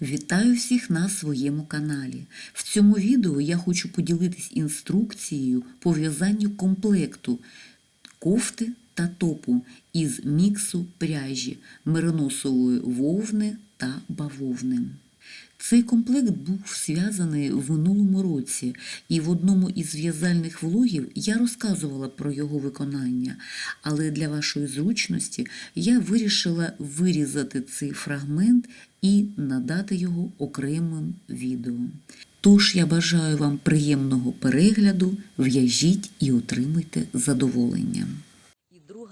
Вітаю всіх на своєму каналі. В цьому відео я хочу поділитись інструкцією по в'язанню комплекту кофти та топу із міксу пряжі мериносової вовни та бавовни. Цей комплект був зв'язаний в минулому році, і в одному із в'язальних влогів я розказувала про його виконання, але для вашої зручності я вирішила вирізати цей фрагмент і надати його окремим відео. Тож я бажаю вам приємного перегляду, в'яжіть і отримуйте задоволення.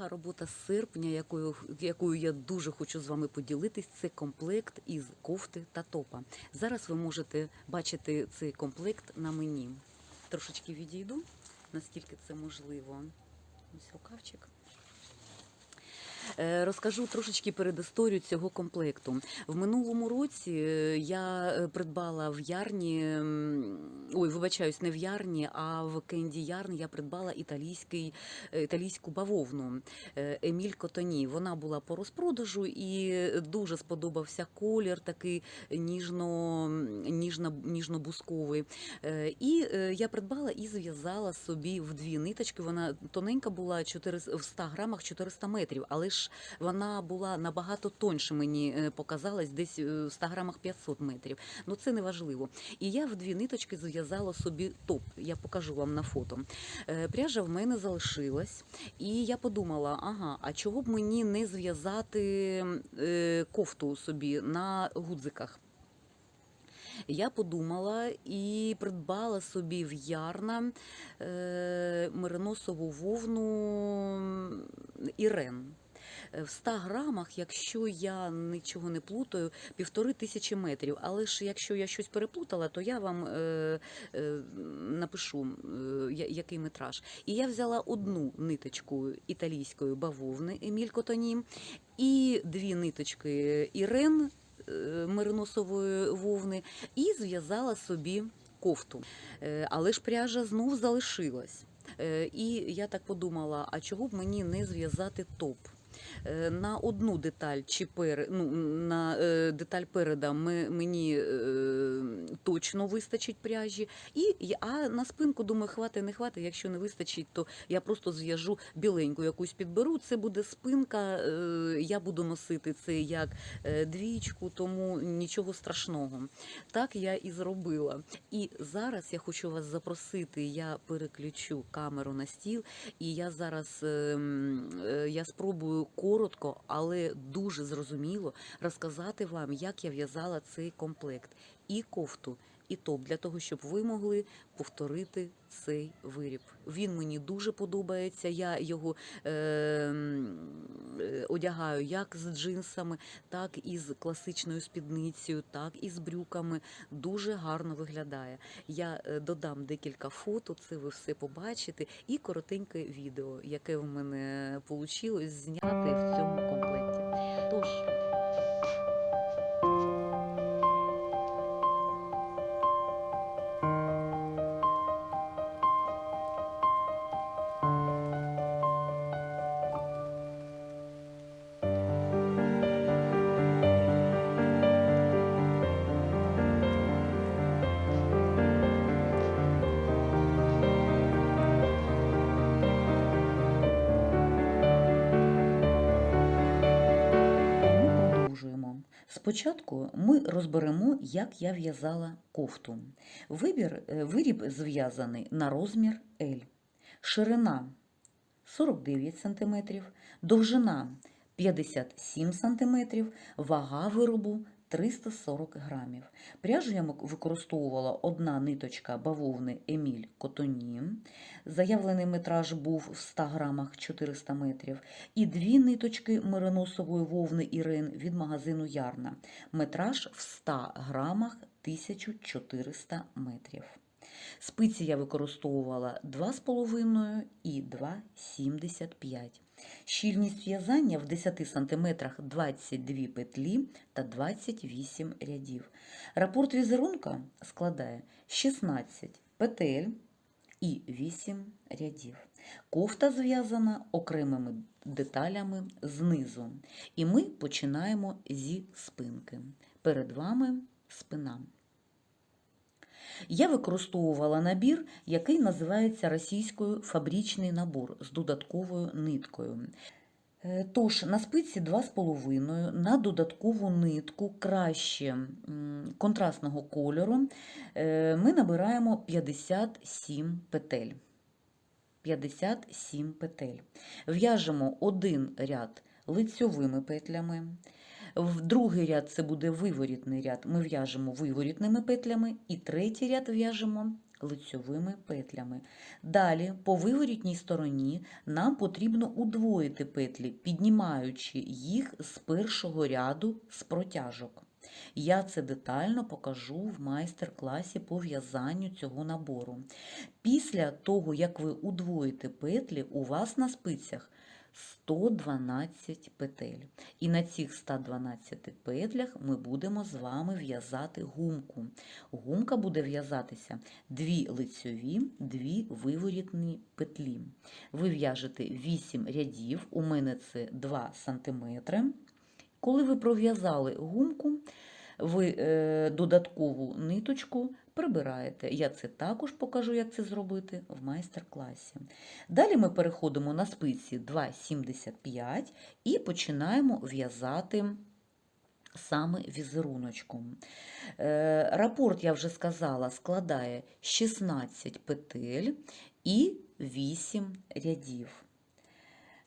Друга робота серпня, якою, якою я дуже хочу з вами поділитись, це комплект із кофти та топа. Зараз ви можете бачити цей комплект на мені. Трошечки відійду, наскільки це можливо. Ось рукавчик. Е, Розкажу трошечки передісторію цього комплекту. В минулому році е, я е, придбала в Ярні, ой, вибачаюсь, не в Ярні, а в Кенді Ярн я придбала італійський, італійську бавовну Еміль Котоні. Вона була по розпродажу і дуже сподобався колір, такий ніжно, ніжно, ніжно-бусковий. І я придбала і зв'язала собі в дві ниточки. Вона тоненька була 4, в 100 грамах 400 метрів, але ж вона була набагато тоньше, мені е, показалось, десь е, в 100 грамах 500 метрів. Ну це не важливо. І я в дві ниточки зв'язала собі топ. Я покажу вам на фото. Е, Пряжа в мене залишилась, і я подумала: ага, а чого б мені не зв'язати кофту собі на гудзиках? Я подумала і придбала собі в Ярна е, мериносову вовну Ірен. В 100 грамах, якщо я нічого не плутаю, півтори тисячі метрів. Але ж якщо я щось переплутала, то я вам е, е, напишу, е, який метраж. І я взяла одну ниточку італійської бавовни Еміль Котоні і дві ниточки Ірен е, мериносової вовни і зв'язала собі кофту. Е, Але ж пряжа знов залишилась. Е, І я так подумала: а чого б мені не зв'язати топ? Е, На одну деталь чи пер... ну, на е, деталь переда ми, мені е, точно вистачить пряжі. І, а на спинку, думаю, хватить, не хватить. Якщо не вистачить, то я просто зв'яжу біленьку якусь підберу. Це буде спинка. Я буду носити це як двічку, тому нічого страшного. Так я і зробила. І зараз я хочу вас запросити. Я переключу камеру на стіл, і я зараз ем, я спробую коротко, але дуже зрозуміло розказати вам, як я в'язала цей комплект і кофту. І топ для того, щоб ви могли повторити цей виріб. Він мені дуже подобається. Я його е, одягаю як з джинсами, так і з класичною спідницею, так і з брюками. Дуже гарно виглядає. Я е, додам декілька фото, це ви все побачите, і коротеньке відео, яке в мене вийшло зняти в цьому комплекті. Тож. Спочатку ми розберемо, як я в'язала кофту. Вибір, е, виріб зв'язаний на розмір L. Ширина 49 см, довжина 57 см, вага виробу 340 грамів. Пряжу я використовувала одна ниточка бавовни Еміль Котоні. Заявлений метраж був в 100 грамах 400 метрів. І дві ниточки мериносової вовни Ірин від магазину Ярна. Метраж в 100 грамах 1400 метрів. Спиці я використовувала 2,5 і 2,75. Щільність в'язання в 10 см 22 петлі та 28 рядів. Рапорт візерунка складає 16 петель і 8 рядів. Кофта зв'язана окремими деталями знизу. І ми починаємо зі спинки. Перед вами спина. Я використовувала набір, який називається російською фабричний набор з додатковою ниткою. Е, Тож на спиці 2,5 на додаткову нитку краще контрастного кольору е, ми набираємо 57 петель. 57 петель. В'яжемо один ряд лицьовими петлями. В другий ряд це буде виворітний ряд. Ми в'яжемо виворітними петлями, і третій ряд в'яжемо лицьовими петлями. Далі, по виворітній стороні, нам потрібно удвоїти петлі, піднімаючи їх з першого ряду з протяжок. Я це детально покажу в майстер-класі по в'язанню цього набору. Після того, як ви удвоїте петлі, у вас на спицях 112 петель. І на цих 112 петлях ми будемо з вами в'язати гумку. Гумка буде в'язатися дві лицьові, дві виворітні петлі. Ви в'яжете 8 рядів, у мене це 2 см. Коли ви пров'язали гумку, ви е, додаткову ниточку прибираєте. Я це також покажу, як це зробити в майстер-класі. Далі ми переходимо на спиці 2,75 і починаємо в'язати саме візеруночком. Е, рапорт, я вже сказала, складає 16 петель і 8 рядів.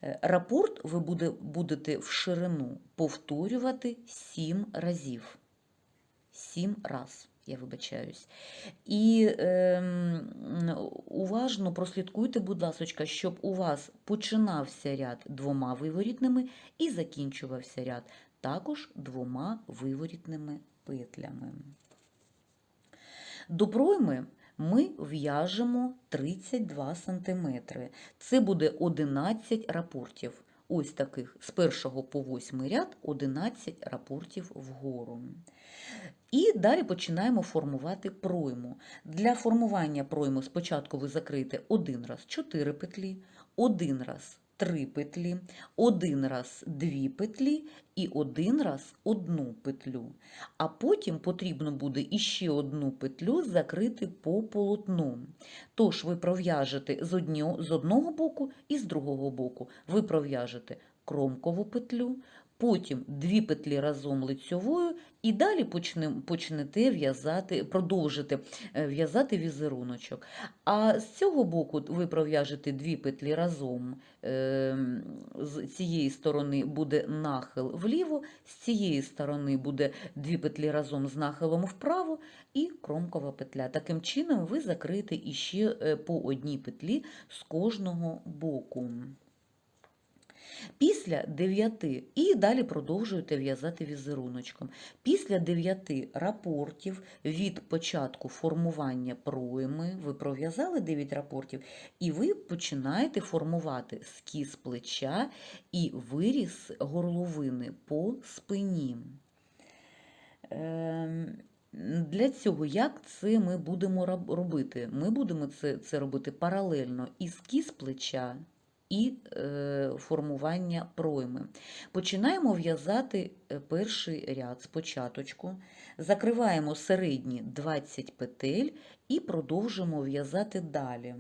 Е, Рапорт ви буде, будете в ширину повторювати 7 разів. 7 раз, я вибачаюсь. І ем, уважно прослідкуйте, будь ласка, щоб у вас починався ряд двома виворітними і закінчувався ряд також двома виворітними петлями. До пройми ми в'яжемо 32 см. Це буде 11 рапортів. Ось таких з першого по восьмий ряд 11 рапортів вгору. І далі починаємо формувати пройму. Для формування пройму спочатку ви закриєте один раз 4 петлі, один раз 3 петлі, один раз 2 петлі і один раз одну петлю. А потім потрібно буде іще одну петлю закрити по полотну. Тож ви пров'яжете з одного боку і з другого боку. Ви пров'яжете кромкову петлю, потім дві петлі разом лицьовою, і далі почне, почнете в'язати, продовжите е, в'язати візеруночок. А з цього боку ви пров'яжете дві петлі разом. Е, З цієї сторони буде нахил вліво, з цієї сторони буде дві петлі разом з нахилом вправо і кромкова петля. Таким чином ви закриєте іще е, по одній петлі з кожного боку. Після 9 і далі продовжуєте в'язати візеруночком. Після 9 рапортів від початку формування пройми, ви пров'язали 9 рапортів, і ви починаєте формувати скіз плеча і виріз горловини по спині. Ем, Для цього як це ми будемо робити? Ми будемо це, це робити паралельно і скіз плеча, і е, формування пройми. Починаємо в'язати е, перший ряд спочатку, закриваємо середні 20 петель і продовжуємо в'язати далі.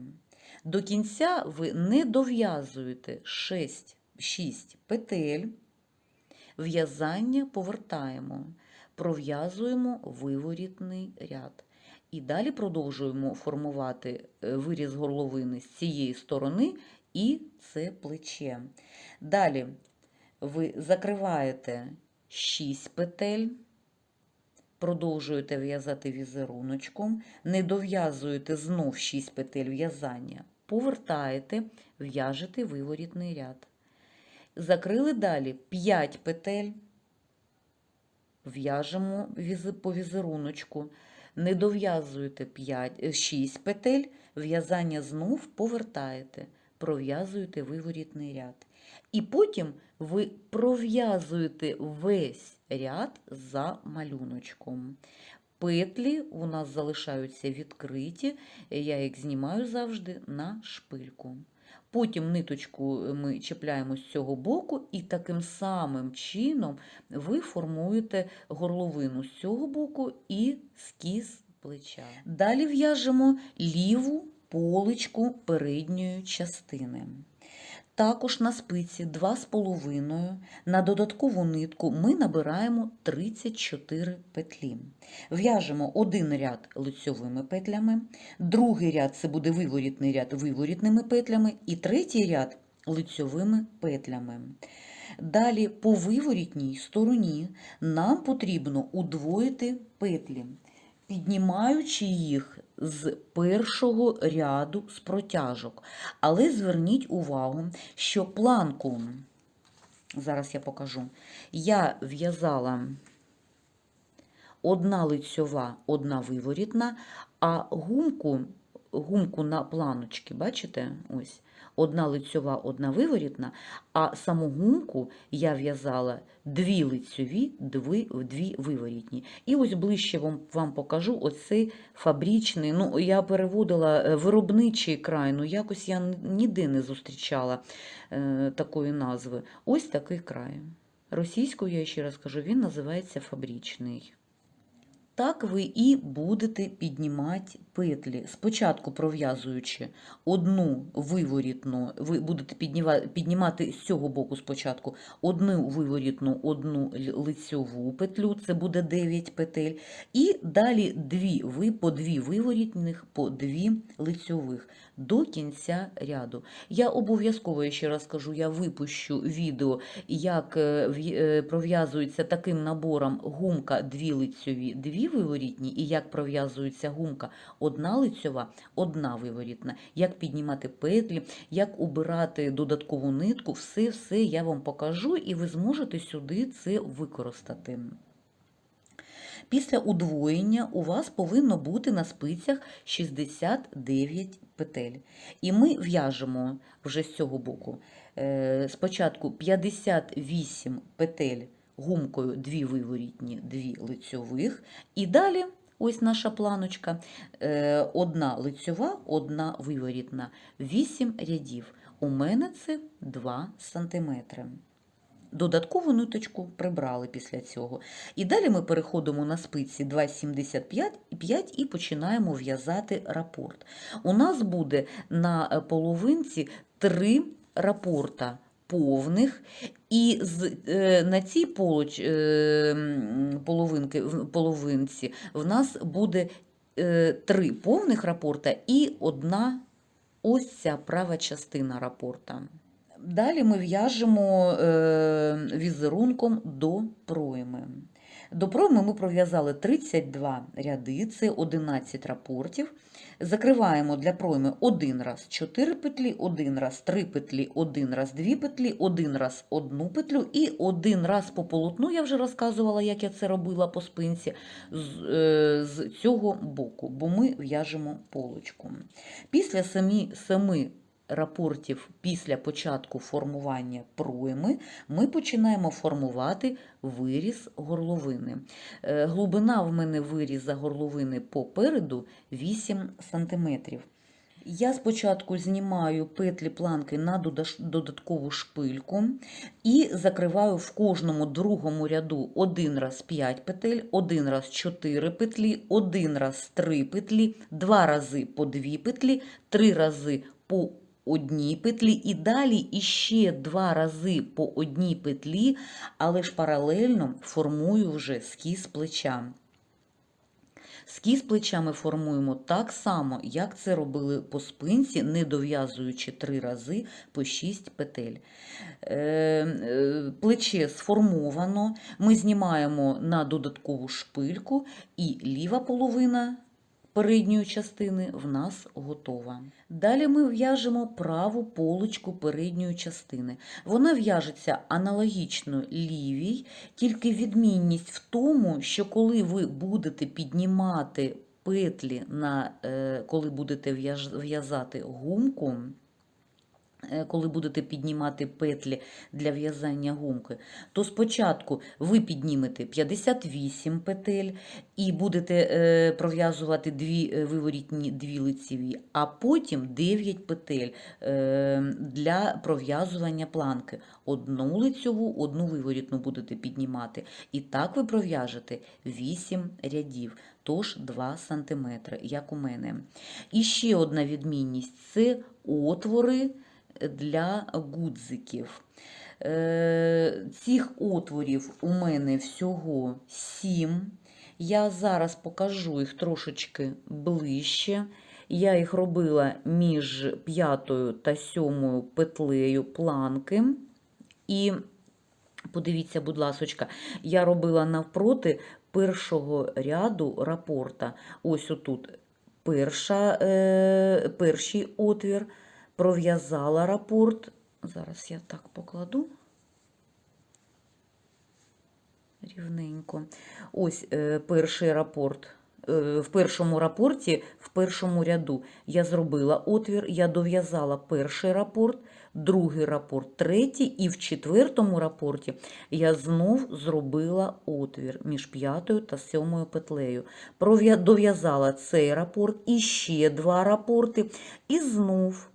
До кінця ви не дов'язуєте 6, 6 петель, в'язання повертаємо, пров'язуємо виворітний ряд. І далі продовжуємо формувати е, виріз горловини з цієї сторони і це плече. Далі ви закриваєте 6 петель, продовжуєте в'язати візеруночком, не дов'язуєте знов 6 петель в'язання, повертаєте, в'яжете виворітний ряд. Закрили далі 5 петель, в'яжемо по візеруночку, не дов'язуєте 6 петель, в'язання знов повертаєте, пров'язуєте виворітний ряд. І потім ви пров'язуєте весь ряд за малюночком. Петлі у нас залишаються відкриті, я їх знімаю завжди на шпильку. Потім ниточку ми чіпляємо з цього боку, і таким самим чином ви формуєте горловину з цього боку і скіз плеча. Далі в'яжемо ліву поличку передньої частини. Також на спиці 2,5 на додаткову нитку ми набираємо 34 петлі. В'яжемо один ряд лицьовими петлями, другий ряд це буде виворітний ряд виворітними петлями, і третій ряд лицьовими петлями. Далі по виворітній стороні нам потрібно удвоїти петлі, піднімаючи їх з першого ряду з протяжок. Але зверніть увагу, що планку, зараз я покажу, я в'язала одна лицьова, одна виворітна, а гумку, гумку на планочки, бачите? Ось, одна лицьова, одна виворітна, а саму гумку я в'язала дві лицьові, дві, дві виворітні. І ось ближче вам, вам покажу оцей фабричний, ну я переводила е, виробничий край, ну якось я ніде не зустрічала е, такої назви. Ось такий край. Російською, я ще раз кажу, він називається фабричний. Так ви і будете піднімати петлі. Спочатку пров'язуючи одну виворітну, ви будете піднімати з цього боку спочатку одну виворітну, одну лицьову петлю, це буде 9 петель, і далі дві, ви по дві виворітних, по дві лицьових до кінця ряду. Я обов'язково, ще раз кажу, я випущу відео, як е, е, пров'язується таким набором гумка дві лицьові, дві виворітні, і як пров'язується гумка одна лицьова, одна виворітна, як піднімати петлі, як убирати додаткову нитку, все-все я вам покажу, і ви зможете сюди це використати. Після удвоєння у вас повинно бути на спицях 69 петель. І ми в'яжемо вже з цього боку. Е, Спочатку 58 петель гумкою, 2 виворітні, 2 лицьових. І далі, ось наша планочка, е, одна лицьова, одна виворітна, 8 рядів. У мене це 2 сантиметри. Додаткову ниточку прибрали після цього. І далі ми переходимо на спиці 2,75 і починаємо в'язати рапорт. У нас буде на половинці три рапорта повних, і з, е, на цій полоч, е, половинки, половинці в нас буде е, три повних рапорта і одна ось ця права частина рапорта. Далі ми в'яжемо візерунком до пройми. До пройми ми пров'язали 32 ряди, це 11 рапортів. Закриваємо для пройми один раз 4 петлі, один раз 3 петлі, один раз 2 петлі, один раз одну петлю і один раз по полотну, я вже розказувала, як я це робила по спинці, з, е, цього боку, бо ми в'яжемо полочку. Після самі, семи рапортів після початку формування пройми ми починаємо формувати виріз горловини. Е, Глибина в мене виріза горловини попереду 8 см. Я спочатку знімаю петлі планки на додаткову шпильку і закриваю в кожному другому ряду один раз 5 петель, один раз 4 петлі, один раз 3 петлі, два рази по 2 петлі, три рази по одній петлі і далі іще два рази по одній петлі, але ж паралельно формую вже скіз плеча. Скіз плечами формуємо так само, як це робили по спинці, не дов'язуючи три рази по 6 петель. Е, е, Плече сформовано, ми знімаємо на додаткову шпильку, і ліва половина передньої частини в нас готова. Далі ми в'яжемо праву полочку передньої частини. Вона в'яжеться аналогічно лівій, тільки відмінність в тому, що коли ви будете піднімати петлі, на, е, коли будете в'язати гумку, коли будете піднімати петлі для в'язання гумки, то спочатку ви піднімете 58 петель і будете е, пров'язувати дві е, виворітні, дві лицеві, а потім 9 петель е, для пров'язування планки. Одну лицьову, одну виворітну будете піднімати. І так ви пров'яжете 8 рядів, тож 2 см, як у мене. І ще одна відмінність це отвори для гудзиків. Е, Цих отворів у мене всього 7. Я зараз покажу їх трошечки ближче. Я їх робила між п'ятою та сьомою петлею планки. І подивіться, будь ласочка, я робила навпроти першого ряду рапорта. Ось отут перша, е, перший отвір, пров'язала рапорт. Зараз я так покладу. Рівненько. Ось е, перший рапорт. Е, В першому рапорті, в першому ряду я зробила отвір, я дов'язала перший рапорт, другий рапорт, третій, і в четвертому рапорті я знов зробила отвір між п'ятою та сьомою петлею. Дов'язала цей рапорт і ще два рапорти, і знов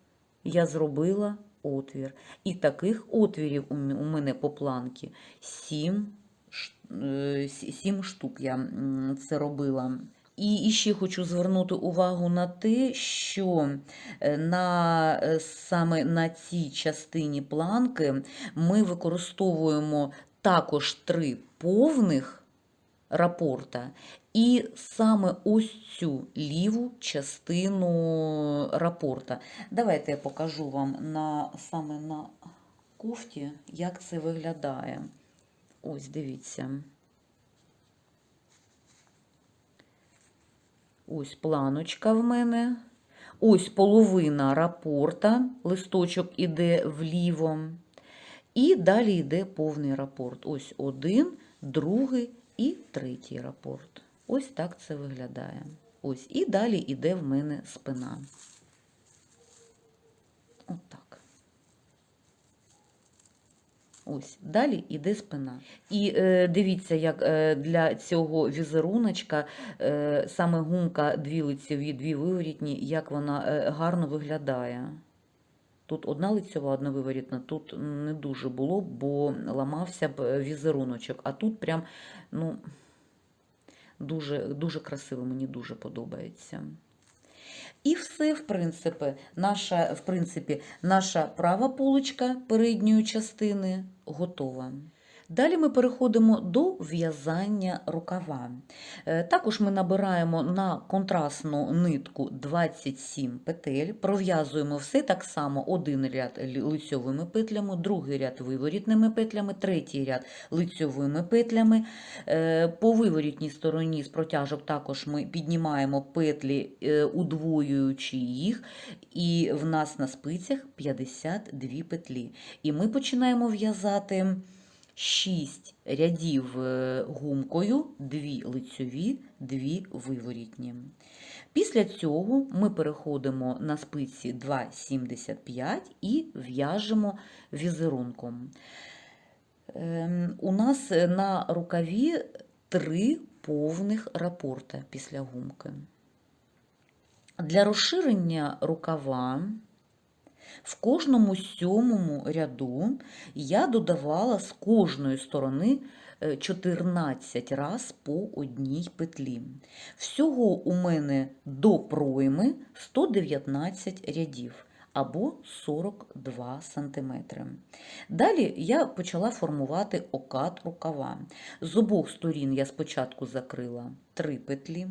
я зробила отвір. І таких отвірів у мене по планці сім, ш- е, сім штук я це робила. І і ще хочу звернути увагу на те, що е, на, е, саме на цій частині планки ми використовуємо також три повних рапорта, і саме ось цю ліву частину рапорта. Давайте я покажу вам на, саме на кофті, як це виглядає. Ось дивіться. Ось планочка в мене. Ось половина рапорта, листочок іде вліво. І далі йде повний рапорт. Ось один, другий і третій рапорт. Ось так це виглядає. Ось. І далі йде в мене спина. Отак. Ось, далі йде спина. І е, дивіться, як е, для цього візеруночка е, саме гумка дві лицеві, дві виворітні, як вона е, гарно виглядає. Тут одна лицьова, одна виворітна, тут не дуже було, бо ламався б е, візеруночок. А тут прям, ну, дуже, дуже красиво, мені дуже подобається. І все, в принципі, наша, в принципі, наша права полочка передньої частини готова. Далі ми переходимо до в'язання рукава. Е, Також ми набираємо на контрастну нитку 27 петель, пров'язуємо все так само один ряд лицьовими петлями, другий ряд виворітними петлями, третій ряд лицьовими петлями. Е, По виворітній стороні з протяжок також ми піднімаємо петлі, е, удвоюючи їх, і в нас на спицях 52 петлі. І ми починаємо в'язати 6 рядів е, гумкою, 2 лицьові, 2 виворітні. Після цього ми переходимо на спиці 2,75 і в'яжемо візерунком. Ем, У нас на рукаві 3 повних рапорта після гумки. Для розширення рукава в кожному сьомому ряду я додавала з кожної сторони е, 14 раз по одній петлі. Всього у мене до пройми 119 рядів або 42 см. Далі я почала формувати окат рукава. З обох сторін я спочатку закрила 3 петлі,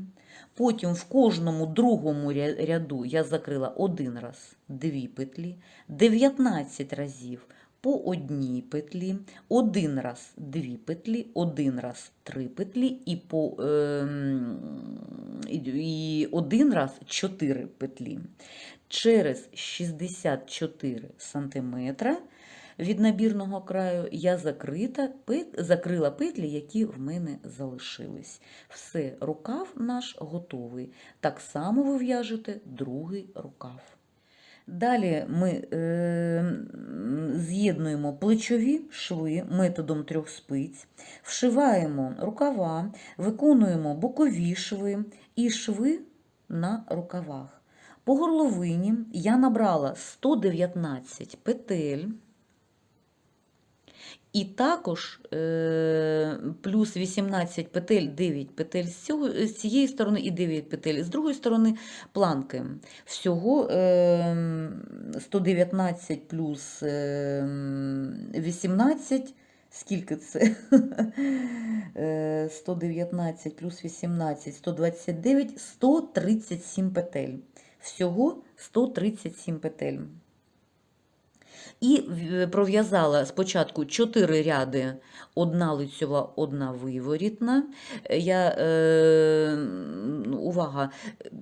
потім в кожному другому ряду я закрила один раз 2 петлі, 19 разів по одній петлі, один раз 2 петлі, один раз 3 петлі і, по, ем, і, один раз 4 петлі. Через 64 сантиметра від набірного краю я закрита, пет- закрила петлі, які в мене залишились. Все, рукав наш готовий. Так само ви в'яжете другий рукав. Далі ми е, з'єднуємо плечові шви методом трьох спиць, вшиваємо рукава, виконуємо бокові шви і шви на рукавах. По горловині я набрала 119 петель. І також е, плюс 18 петель, 9 петель з, цього, з цієї сторони і 9 петель з другої сторони планки. Всього е, 119 плюс е, 18. Скільки це? Е, 119 плюс 18, 129, 137 петель. Всього 137 петель. І пров'язала спочатку 4 ряди, одна лицьова, одна виворітна. Е, Я, е, увага,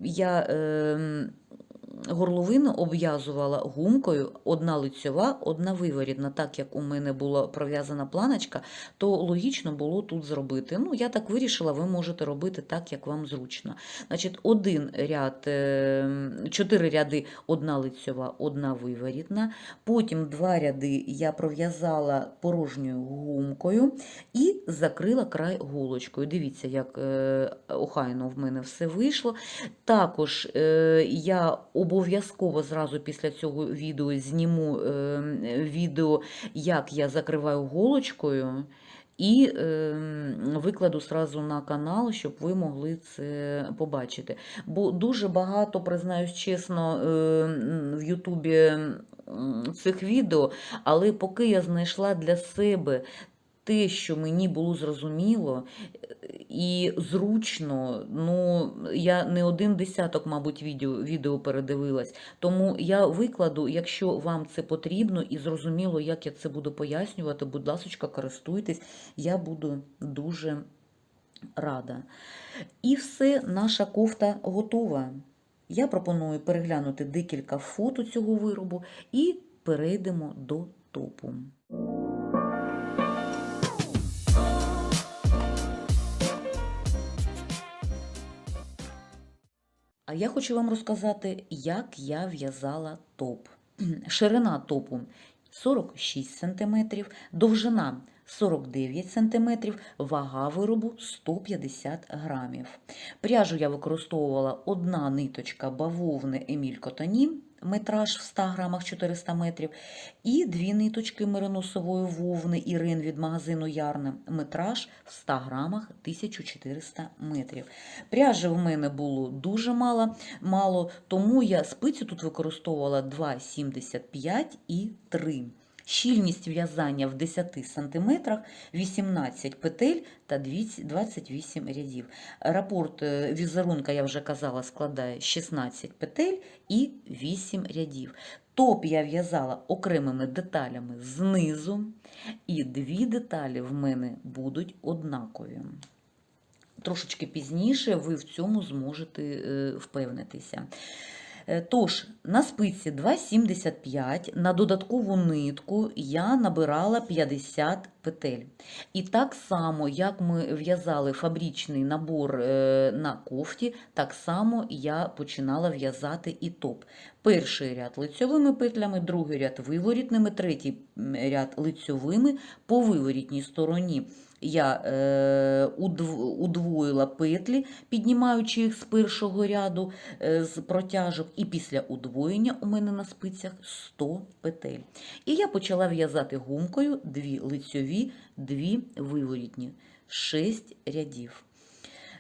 я е, горловину обв'язувала гумкою, одна лицьова, одна виворітна. Так як у мене була пров'язана планочка, то логічно було тут зробити. Ну, я так вирішила, ви можете робити так, як вам зручно. Значить, один ряд, е, чотири ряди, одна лицьова, одна виворітна. Потім два ряди я пров'язала порожньою гумкою і закрила край голочкою. Дивіться, як е, охайно в мене все вийшло. Також е, я обов'язково зразу після цього відео зніму е, відео, як я закриваю голочкою. І е, викладу сразу на канал, щоб ви могли це побачити. Бо дуже багато, признаюсь чесно, е, в Ютубі цих відео, але поки я знайшла для себе те, що мені було зрозуміло е, і зручно, ну я не один десяток, мабуть, відео, відео передивилась. Тому я викладу, якщо вам це потрібно і зрозуміло, як я це буду пояснювати, будь ласка, користуйтесь, я буду дуже рада. І все, наша кофта готова. Я пропоную переглянути декілька фото цього виробу і перейдемо до топу. Я хочу вам розказати, як я в'язала топ. Ширина топу 46 см, довжина 49 см, вага виробу 150 грамів. Пряжу я використовувала одна ниточка бавовни Еміль Котонін, метраж в 100 грамах 400 метрів, і дві ниточки мериносової вовни Ірин від магазину Ярне, метраж в 100 грамах 1400 метрів. Пряжі в мене було дуже мало, мало, тому я спиці тут використовувала 2,75 і 3. Щільність в'язання в 10 см, 18 петель та 28 рядів. Рапорт е, візерунка, я вже казала, складає 16 петель і 8 рядів. Топ я в'язала окремими деталями знизу, і дві деталі в мене будуть однакові. Трошечки пізніше ви в цьому зможете е, впевнитися. Е, Тож, на спиці 2,75 на додаткову нитку я набирала 50 петель. І так само, як ми в'язали фабричний набор е, на кофті, так само я починала в'язати і топ. Перший ряд лицьовими петлями, другий ряд виворітними, третій ряд лицьовими по виворітній стороні. Я е, удвоїла петлі, піднімаючи їх з першого ряду е, з протяжок, і після удвоєння у мене на спицях 100 петель. І я почала в'язати гумкою дві лицьові, дві виворітні, 6 рядів.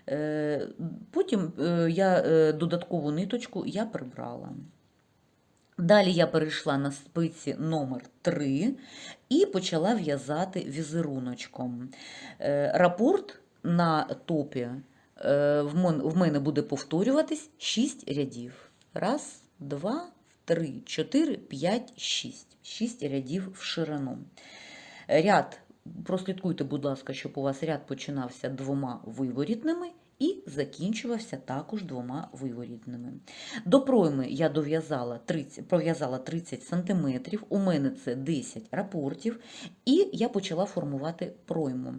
Е, Потім е, я е, додаткову ниточку я прибрала. Далі я перейшла на спиці номер 3 і почала в'язати візеруночком. Е, Рапорт на топі е, в мене буде повторюватись 6 рядів. Раз, два, три, чотири, п'ять, шість. Шість рядів в ширину. Ряд, прослідкуйте, будь ласка, щоб у вас ряд починався двома виворітними і закінчувався також двома виворітними. До пройми я дов'язала 30, пров'язала 30 см, у мене це 10 рапортів, і я почала формувати пройму.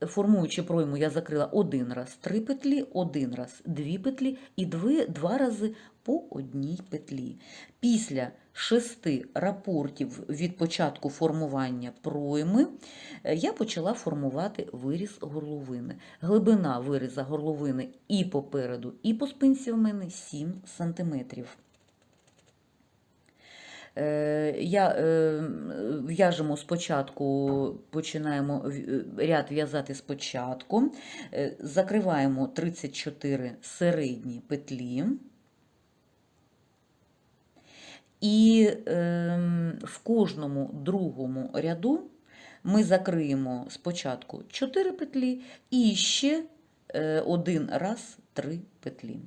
Формуючи пройму, я закрила один раз три петлі, один раз дві петлі і дві, два рази по одній петлі. Після шести рапортів від початку формування пройми е, я почала формувати виріз горловини. Глибина виріза горловини і попереду, і по спинці в мене 7 сантиметрів. Е, Я е, в'яжемо спочатку, починаємо ряд в'язати спочатку, Е, закриваємо 34 середні петлі. І ем, в кожному другому ряду ми закриємо спочатку 4 петлі і ще е, один раз 3 петлі.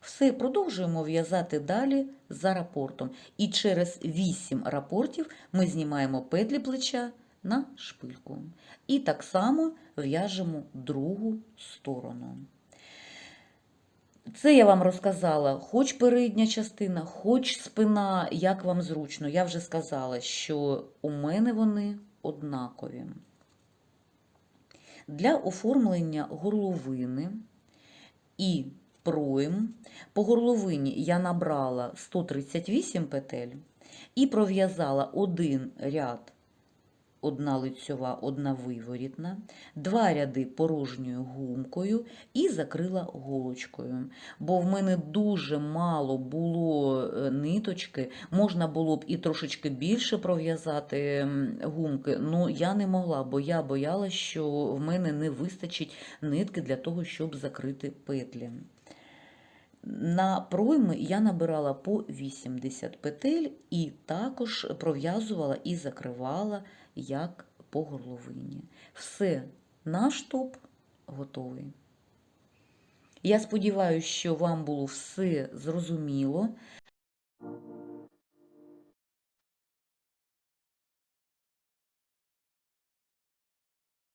Все, продовжуємо в'язати далі за рапортом. І через 8 рапортів ми знімаємо петлі плеча на шпильку. І так само в'яжемо другу сторону. Це я вам розказала, хоч передня частина, хоч спина, як вам зручно. Я вже сказала, що у мене вони однакові. Для оформлення горловини і пройм по горловині я набрала 138 петель і пров'язала один ряд одна лицьова, одна виворітна, два ряди порожньою гумкою і закрила голочкою. Бо в мене дуже мало було е, ниточки, можна було б і трошечки більше пров'язати гумки, але я не могла, бо я боялася, що в мене не вистачить нитки для того, щоб закрити петлі. На пройми я набирала по 80 петель і також пров'язувала і закривала як по горловині. Все, наш топ готовий. Я сподіваюся, що вам було все зрозуміло.